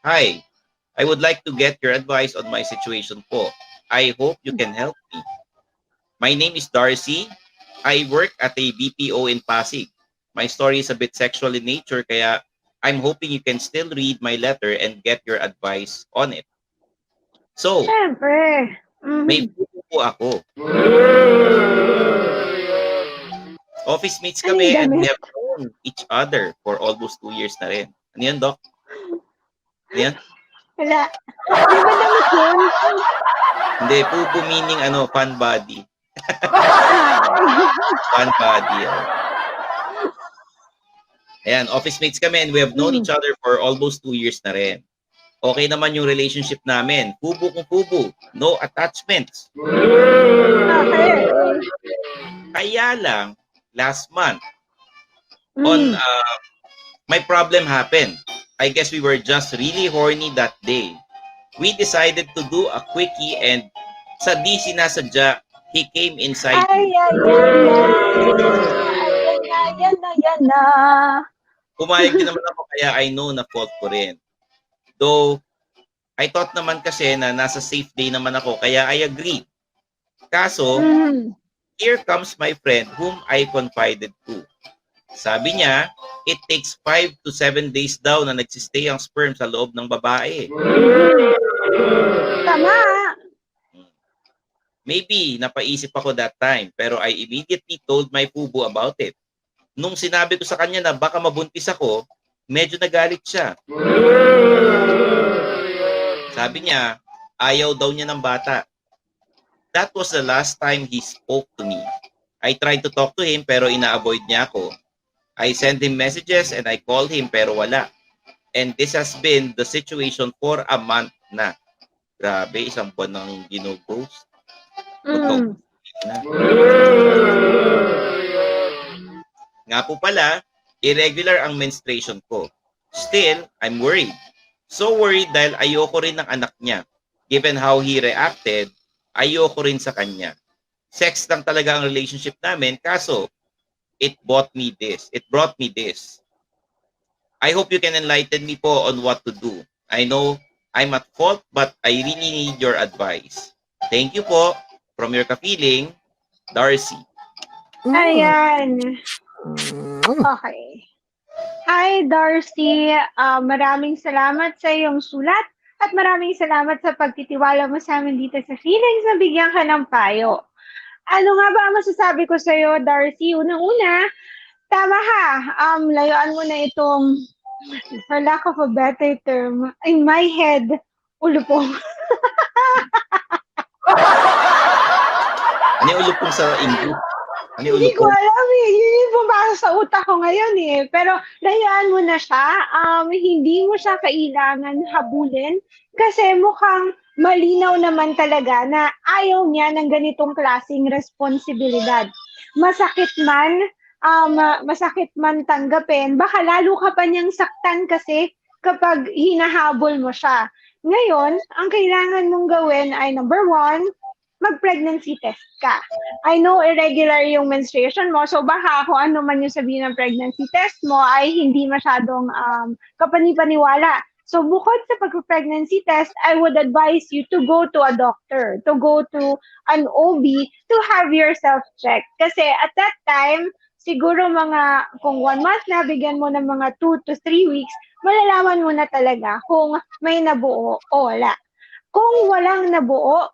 Hi, I would like to get your advice on my situation po. I hope you can help me. My name is Darcy. I work at a BPO in Pasig. My story is a bit sexual in nature kaya I'm hoping you can still read my letter and get your advice on it. So, Siyempre. Mhm. may buko po ako. Office mates kami and we have known each other for almost two years na rin. Ano yan, Doc? Ano yan? Wala. Di ba damit yun? Hindi, pupo meaning ano, fun body. Fun body. Oh. Ayan, office mates kami and we have known each other for almost two years na rin. Okay naman yung relationship namin. Pubo kung pubo. No attachments. Okay. Kaya lang, last month, Mm. on uh, my problem happened. I guess we were just really horny that day. We decided to do a quickie and sa di sinasadya, he came inside Ay, ay, ay, ay, ay, yan na, yan na. Pumayag din naman ako kaya I know na fault ko rin. Though, I thought naman kasi na nasa safe day naman ako kaya I agree. Kaso, Mhm. Here comes my friend whom I confided to. Sabi niya, it takes 5 to 7 days daw na nagsistay ang sperm sa loob ng babae. Tama. Maybe napaisip ako that time, pero I immediately told my fubo about it. Nung sinabi ko sa kanya na baka mabuntis ako, medyo nagalit siya. Sabi niya, ayaw daw niya ng bata. That was the last time he spoke to me. I tried to talk to him pero ina-avoid niya ako. I sent him messages and I called him pero wala. And this has been the situation for a month na. Grabe, isang buwan nang ginughost. Mm. na. Nga po pala, irregular ang menstruation ko. Still, I'm worried. So worried dahil ayoko rin ng anak niya. Given how he reacted, ayoko rin sa kanya. Sex lang talaga ang relationship namin, kaso it brought me this. It brought me this. I hope you can enlighten me po on what to do. I know I'm at fault, but I really need your advice. Thank you po. From your kapiling, Darcy. Ayan. Okay. Hi, Darcy. Ah, maraming salamat sa iyong sulat at maraming salamat sa pagtitiwala mo sa amin dito sa Feelings na bigyan ka ng payo. Ano nga ba ang masasabi ko sa iyo, Darcy? Unang-una, tama ha. Um, layuan mo na itong, for lack of a better term, in my head, ulo po. Ano yung ulupong sa English? Ano yung Hindi ko alam eh. Yun yung pumasok sa utak ko ngayon eh. Pero layuan mo na siya. Um, hindi mo siya kailangan habulin kasi mukhang malinaw naman talaga na ayaw niya ng ganitong klaseng responsibilidad. Masakit man, um, masakit man tanggapin, baka lalo ka pa niyang saktan kasi kapag hinahabol mo siya. Ngayon, ang kailangan mong gawin ay number one, mag-pregnancy test ka. I know irregular yung menstruation mo, so baka kung ano man yung sabihin ng pregnancy test mo ay hindi masyadong um, kapanipaniwala. So bukod sa pag-pregnancy test, I would advise you to go to a doctor, to go to an OB to have yourself checked. Kasi at that time, siguro mga kung one month na, bigyan mo ng mga two to three weeks, malalaman mo na talaga kung may nabuo o wala. Kung walang nabuo,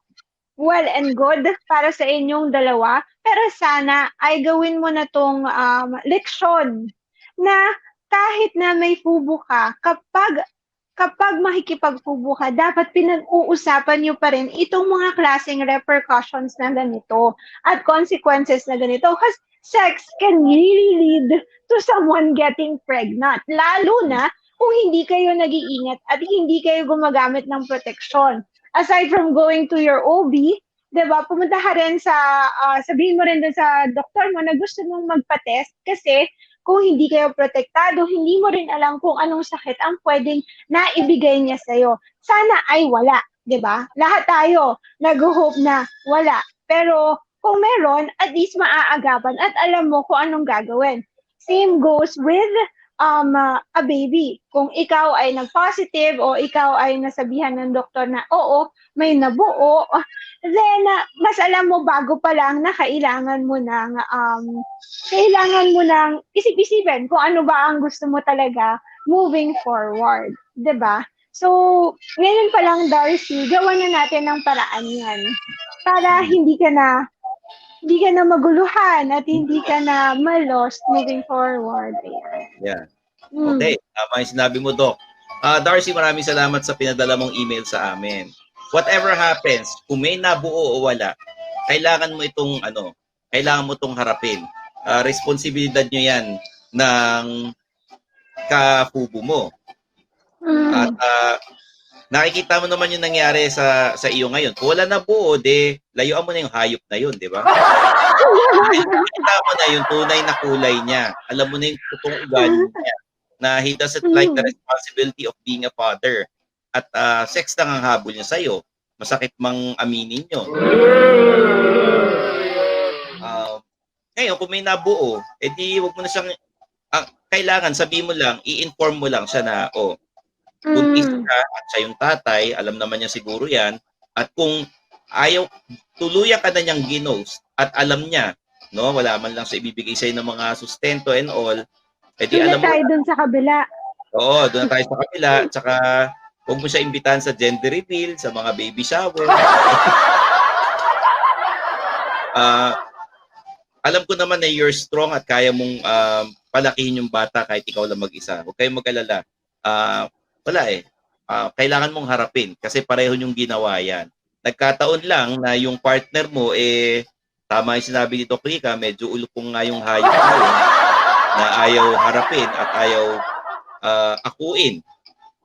well and good para sa inyong dalawa. Pero sana ay gawin mo na tong um, leksyon na kahit na may fubo ka, kapag kapag makikipagfubo ka, dapat pinag-uusapan nyo pa rin itong mga klaseng repercussions na ganito at consequences na ganito. Kasi sex can really lead to someone getting pregnant. Lalo na kung hindi kayo nag-iingat at hindi kayo gumagamit ng protection aside from going to your OB, 'di ba? Pumunta ka rin sa ah, sabihin mo rin dun sa doktor mo na gusto mong magpa-test kasi kung hindi kayo protektado, hindi mo rin alam kung anong sakit ang pwedeng naibigay niya sa'yo. Sana ay wala, 'di ba? Lahat tayo nag-hope na wala. Pero kung meron, at least maaagapan at alam mo kung anong gagawin. same goes with um, uh, a baby. Kung ikaw ay nag-positive o ikaw ay nasabihan ng doktor na, oo, may nabuo, then uh, mas alam mo bago pa lang na kailangan mo ng, um, kailangan mo ng isip-isipin kung ano ba ang gusto mo talaga moving forward. 'di ba? So, ngayon pa lang, Darcy, gawa na natin ng paraan yan. Para hindi ka na hindi ka na maguluhan at hindi ka na ma-lost moving forward. Ayan. Yeah. Mm. Okay, tama yung sinabi mo, Doc. Ah, Darcy, maraming salamat sa pinadala mong email sa amin. Whatever happens, kung may nabuo o wala, kailangan mo itong ano, kailangan mo itong harapin. Ah, responsibilidad nyo yan ng kapubo mo. Mm. At ah, nakikita mo naman yung nangyari sa sa iyo ngayon. Kung wala na buo, de, layuan mo na yung hayop na yun, di ba? Nakita mo na yung tunay na kulay niya. Alam mo na yung totoong ugali niya. Na he doesn't like the responsibility of being a father. At ah, sex lang ang habol niya sa'yo. Masakit mang aminin nyo. Um, ngayon, kung may nabuo, edi wag mo na siyang, ang kailangan, sabi mo lang, i-inform mo lang siya na, oh, buntis Mm. ka at siya yung tatay, alam naman niya siguro yan. At kung ayaw, tuluyan ka na niyang ginos at alam niya, no, wala man lang sa ibibigay sa'yo ng mga sustento and all, edi Doon alam mo, tayo dun sa kabila. oo, doon na tayo sa kapila, tsaka huwag mo siya imbitahan sa gender reveal, sa mga baby shower. Ah, alam ko naman na you're strong at kaya mong um, palakihin yung bata kahit ikaw lang mag-isa. Huwag kayong mag-alala. Ah, wala eh. Ah, kailangan mong harapin kasi pareho yung ginawa yan. Nagkataon lang na yung partner mo eh tama yung sinabi dito Krika, medyo ulupong nga yung hayop na yun, na ayaw harapin at ayaw ah, akuin.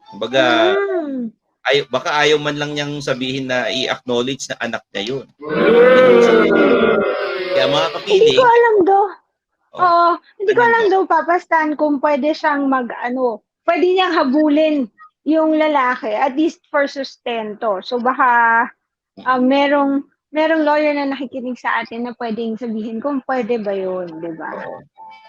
Kumbaga, Mm. ay, baka ayaw man lang niyang sabihin na i-acknowledge na anak niya yun. Kaya mga Hindi kapiling, ko alam do. Oh. Oo, hindi ko alam do, Papa Stan, kung pwede siyang mag, ano, pwede niyang habulin yung lalaki, at least for sustento. So baka ah, merong merong lawyer na nakikinig sa atin na pwedeng sabihin kung pwede ba yun, di ba?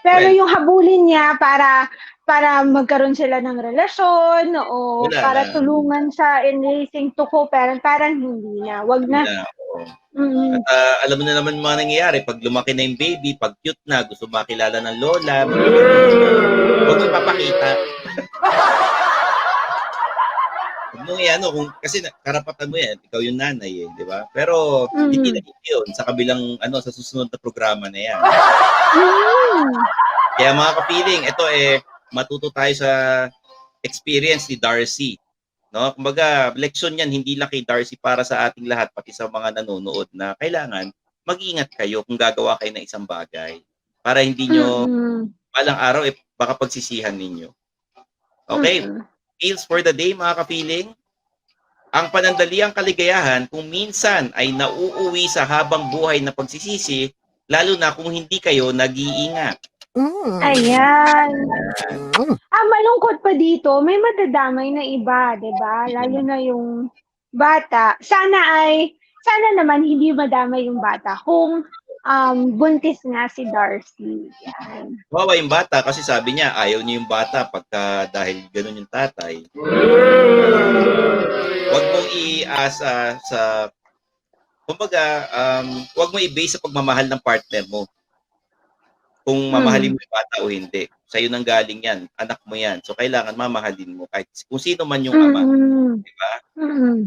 Pero Well- yung habulin niya para para magkaroon sila ng relasyon o Wala para na. tulungan sa in raising to co-parent, parang hindi na. Wag na. na, oo. Mm. At ah, alam mo na naman mga nangyayari, pag lumaki na yung baby, pag cute na, gusto makilala ng lola, huwag mo ipapakita. Huwag mo yan, ano, kung, kasi karapatan mo yan, ikaw yung nanay eh, di ba? Pero Mm. hindi na yun sa kabilang, ano, sa susunod na programa na yan. Mm. Kaya mga kapiling, ito eh, matuto tayo sa experience ni Darcy. No? Kumbaga, leksyon yan hindi lang kay Darcy para sa ating lahat, pati sa mga nanonood na kailangan mag-ingat kayo kung gagawa kayo ng isang bagay para hindi nyo balang araw eh, baka pagsisihan ninyo. Okay, Mm-mm. feels for the day mga kapiling. Ang panandaliang kaligayahan kung minsan ay nauuwi sa habang buhay na pagsisisi, lalo na kung hindi kayo nag-iingat. Mm. Ayan. Mm. Ah, malungkot pa dito, may madadamay na iba, 'di ba? Lalo na yung bata. Sana ay sana naman hindi madamay yung bata kung um, buntis nga si Darcy. Yan. Yung bata kasi sabi niya ayaw niya yung bata pagka dahil ganun yung tatay. Huwag mong iasa sa kumbaga um huwag mo i-base sa pagmamahal ng partner mo. Kung mamahalin mo yung bata o hindi. Sa iyo nang galing yan, anak mo yan. So kailangan mamahalin mo kahit kung sino man yung ama, Mm-mm. di ba? Mm-mm.